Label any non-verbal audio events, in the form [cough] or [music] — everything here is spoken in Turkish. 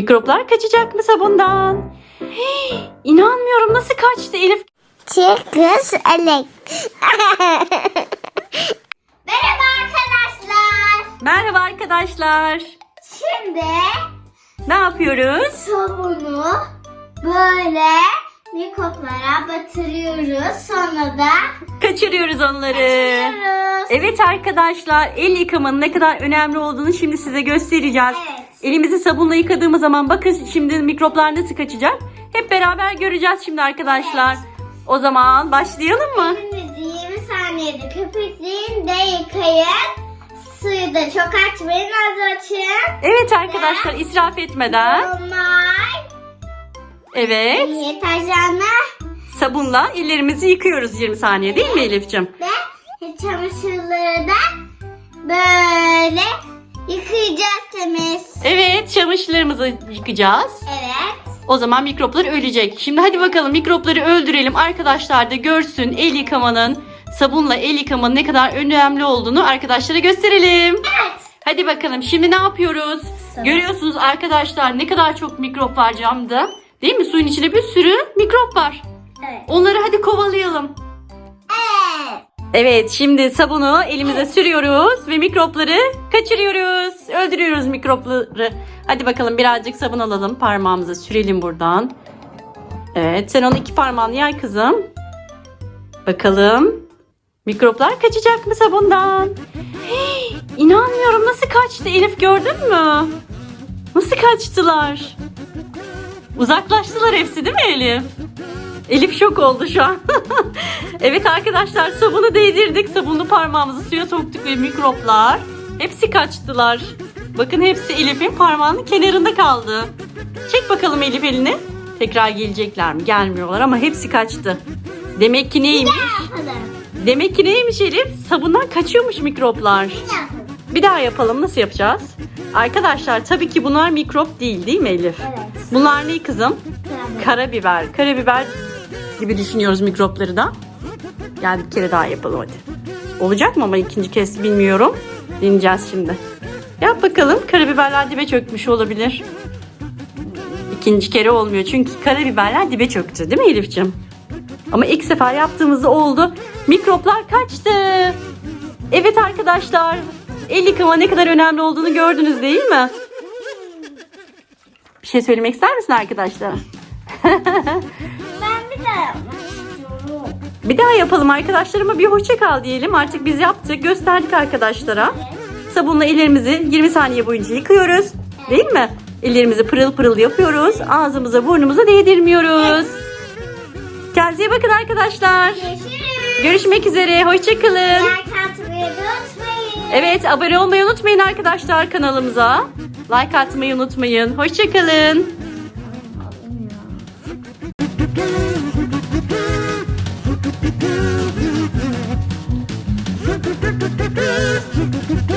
Mikroplar kaçacak mı sabundan? Hey, inanmıyorum nasıl kaçtı Elif? Çıkış elek. [laughs] Merhaba arkadaşlar. Merhaba arkadaşlar. Şimdi Ne yapıyoruz? sabunu böyle mikroplara batırıyoruz. Sonra da Kaçırıyoruz onları. atıyoruz. Evet arkadaşlar el yıkamanın ne kadar önemli olduğunu şimdi size göstereceğiz. Evet. Elimizi sabunla yıkadığımız zaman bakın şimdi mikroplar nasıl kaçacak. Hep beraber göreceğiz şimdi arkadaşlar. O zaman başlayalım mı? Elinizi 20 saniyede köpükleyin de yıkayın. Suyu da çok açmayın az açın. Evet arkadaşlar israf etmeden. Normal. Evet Deterjanla sabunla ellerimizi yıkıyoruz 20 saniye değil mi Elif'ciğim? ve çamaşırları da böyle yıkayacağız temiz. Evet çamaşırlarımızı yıkayacağız. Evet. O zaman mikroplar ölecek. Şimdi hadi bakalım mikropları öldürelim. Arkadaşlar da görsün el yıkamanın, sabunla el yıkamanın ne kadar önemli olduğunu arkadaşlara gösterelim. Evet. Hadi bakalım şimdi ne yapıyoruz? Sabun. Görüyorsunuz arkadaşlar ne kadar çok mikrop var camda. Değil mi? Suyun içinde bir sürü mikrop var. Evet. Onları hadi kovalayalım. Evet. Şimdi sabunu elimize sürüyoruz ve mikropları kaçırıyoruz. Öldürüyoruz mikropları. Hadi bakalım birazcık sabun alalım. Parmağımıza sürelim buradan. Evet sen onu iki parmağını yay kızım. Bakalım. Mikroplar kaçacak mı sabundan? Hey, inanmıyorum nasıl kaçtı Elif gördün mü? Nasıl kaçtılar? Uzaklaştılar hepsi değil mi Elif? Elif şok oldu şu an. [laughs] evet arkadaşlar sabunu değdirdik. Sabunlu parmağımızı suya soktuk ve mikroplar hepsi kaçtılar. Bakın hepsi Elif'in parmağının kenarında kaldı. Çek bakalım Elif elini. Tekrar gelecekler mi? Gelmiyorlar ama hepsi kaçtı. Demek ki neymiş? Demek ki neymiş Elif? Sabundan kaçıyormuş mikroplar. Bir daha yapalım. Nasıl yapacağız? Arkadaşlar tabii ki bunlar mikrop değil değil mi Elif? Evet. Bunlar ne kızım? Karabiber. Karabiber gibi düşünüyoruz mikropları da. Gel bir kere daha yapalım hadi. Olacak mı ama ikinci kez bilmiyorum. Deneyeceğiz şimdi. Yap bakalım. Karabiberler dibe çökmüş olabilir. İkinci kere olmuyor. Çünkü karabiberler dibe çöktü değil mi Elif'ciğim? Ama ilk sefer yaptığımızda oldu. Mikroplar kaçtı. Evet arkadaşlar. El yıkama ne kadar önemli olduğunu gördünüz değil mi? Bir şey söylemek ister misin arkadaşlar? [laughs] Bir daha yapalım arkadaşlarıma bir hoşça kal diyelim. Artık biz yaptık, gösterdik arkadaşlara. Sabunla ellerimizi 20 saniye boyunca yıkıyoruz. Değil mi? Ellerimizi pırıl pırıl yapıyoruz. Ağzımıza, burnumuza değdirmiyoruz. Kendinize bakın arkadaşlar. Görüşürüz. Görüşmek üzere. Hoşça kalın. Like atmayı unutmayın. Evet, abone olmayı unutmayın arkadaşlar kanalımıza. Like atmayı unutmayın. Hoşça do do do